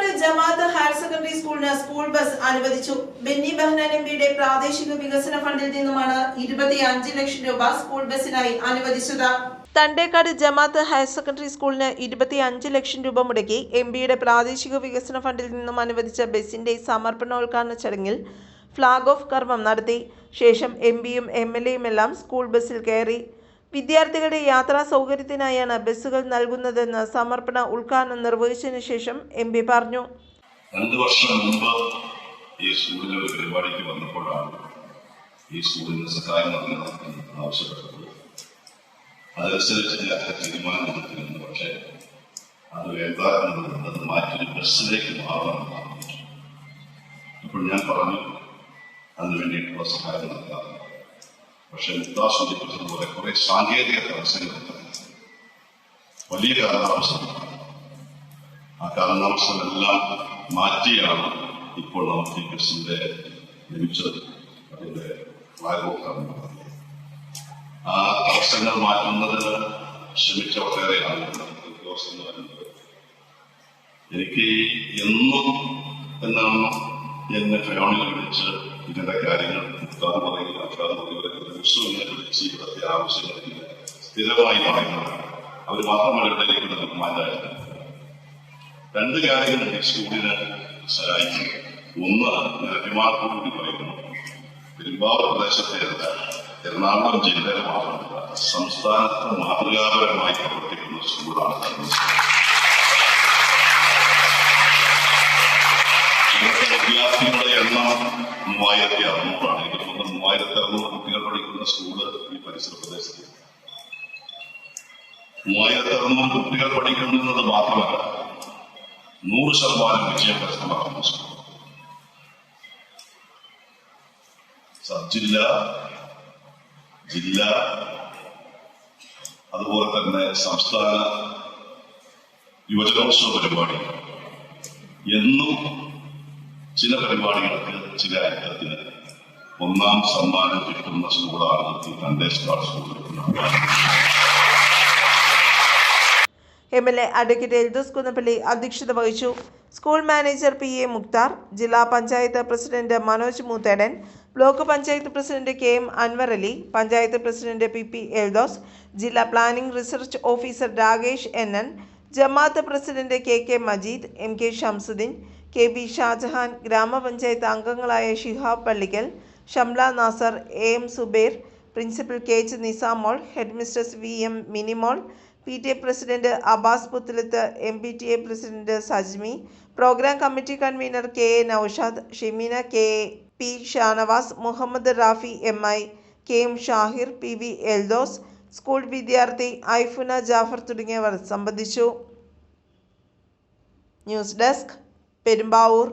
Thandekad Jamaat higher secondary സ്കൂളിന് school bus അനുവദിച്ചു. Benny Behanan M പിയുടെ പ്രാദേശിക വികസന ഫണ്ടിൽ നിന്നുമാണ് ഇരുപത്തി അഞ്ച് ലക്ഷം രൂപ സ്കൂൾ ബസിനായി അനുവദിച്ചത്. തണ്ടേക്കാട് ജമാഅത്ത് ഹയർ സെക്കൻഡറി സ്കൂളിന് ഇരുപത്തി അഞ്ച് ലക്ഷം രൂപ മുടക്കി എം പിയുടെ പ്രാദേശിക വികസന ഫണ്ടിൽ നിന്നും അനുവദിച്ച ബസിന്റെ സമർപ്പണോദ്ഘാടന ചടങ്ങിൽ ഫ്ളാഗ് ഓഫ് കർമ്മം നടത്തി. ശേഷം എം പിയും എം എൽ എയുമെല്ലാം സ്കൂൾ ബസ്സിൽ കയറി. വിദ്യാർത്ഥികളുടെ യാത്രാ സൗകര്യത്തിനായാണ് ബസ്സുകൾ നൽകുന്നതെന്ന് സമർപ്പണ ഉദ്ഘാടനം നിർവഹിച്ചതിനു ശേഷം എം പി പറഞ്ഞു. രണ്ട് വർഷം മുമ്പ് ഈ സ്കൂളിലെ ഒരു പരിപാടിക്ക് വന്നപ്പോഴാണ് ഈ സ്കൂളിന് സഹായം ആവശ്യപ്പെട്ടത്. അതനുസരിച്ച് തീരുമാനമെടുത്തിരുന്നു ഞാൻ പറഞ്ഞു അതിനുവേണ്ടിയിട്ടുള്ള സഹായം നൽകാം പക്ഷെ മുക്താ സൂചിപ്പിച്ചതുപോലെ കുറെ സാങ്കേതിക തടസ്സങ്ങളുണ്ട് വലിയ കാലാവസ്ഥ. ആ കാലതാമസമെല്ലാം മാറ്റിയാണ് ഇപ്പോൾ നമുക്ക് ഈ ബസ്സിന്റെ ലഭിച്ചത്. അതിന്റെ ഫ്ലാഗ് പറഞ്ഞത് ആ തടസ്സങ്ങൾ മാറ്റുന്നതിന് ശ്രമിച്ച വളരെ ആളുകൾ എനിക്ക് എന്നും എന്നാണ് എന്നെ ഫോണിൽ വിളിച്ച് ഇതിന്റെ കാര്യങ്ങൾ ദിവസവും എന്നെ വിളിച്ച് ഇവിടുത്തെ ആവശ്യങ്ങളില്ല സ്ഥിരമായി പറയുന്നത് അവർ മാത്രമല്ല ഇവിടേക്ക് തീരുമാനമായിരുന്നു രണ്ട് കാര്യങ്ങൾ സ്കൂളിന് സഹായിച്ചു ഒന്ന് ഞാൻ അഭിമാനത്തോടുകൂടി പറയുന്നു പെരുമ്പാവൂർ പ്രദേശത്തെ എറണാകുളം ജില്ലയിലെ മാത്രമല്ല സംസ്ഥാനത്ത് മാതൃകാപരമായി പ്രവർത്തിക്കുന്ന സ്കൂളാണ് എണ്ണം മൂവായിരത്തി അറുന്നൂറാണ് എനിക്ക് തോന്നുന്നത് മൂവായിരത്തി അറുന്നൂറ് കുട്ടികൾ പഠിക്കുന്ന സ്കൂൾ ഈ പരിസര പ്രദേശത്ത്. മൂവായിരത്തി അറുന്നൂറ് കുട്ടികൾ പഠിക്കുന്നത് മാത്രമല്ല നൂറ് ശതമാനം വിജയം കരസ്ഥമാക്കുന്ന സ്കൂൾ സബ് ജില്ല ജില്ല അതുപോലെ തന്നെ സംസ്ഥാന യുവജനോത്സവ പരിപാടി. എന്നും ചില പരിപാടികൾക്ക് ചില ഐറ്റത്തിന് ഒന്നാം സമ്മാനം കിട്ടുന്ന സ്കൂളാണ് ഈ Thandeshwar school M L A advocate Eldhose Kunnappilly അധ്യക്ഷത വഹിച്ചു. School manager P A Mukhtar ജില്ലാ panchayat president Manoj Moothedan block panchayat president K M Anwar Ali panchayat president P P Eldhose ജില്ലാ planning research officer Rakesh N N Jamaat president K K Majeed M K Shamsuddin K B Shahjahan ഗ്രാമപഞ്ചായത്ത് അംഗങ്ങളായ Shihab Pallikkal Shamla Nasar A M Zubair principal K H Nisamol head mistress V M Minimol P T A president Abbas Puthalath M P T A president Sajmi programme committee convener K A Noushad Shimeena K P Shanavas Muhammad Rafi M I K M Shahir P V Eldhose school വിദ്യാർത്ഥി ഐഫുന ജാഫർ തുടങ്ങിയവർ സംബന്ധിച്ചു. News desk Perumbavoor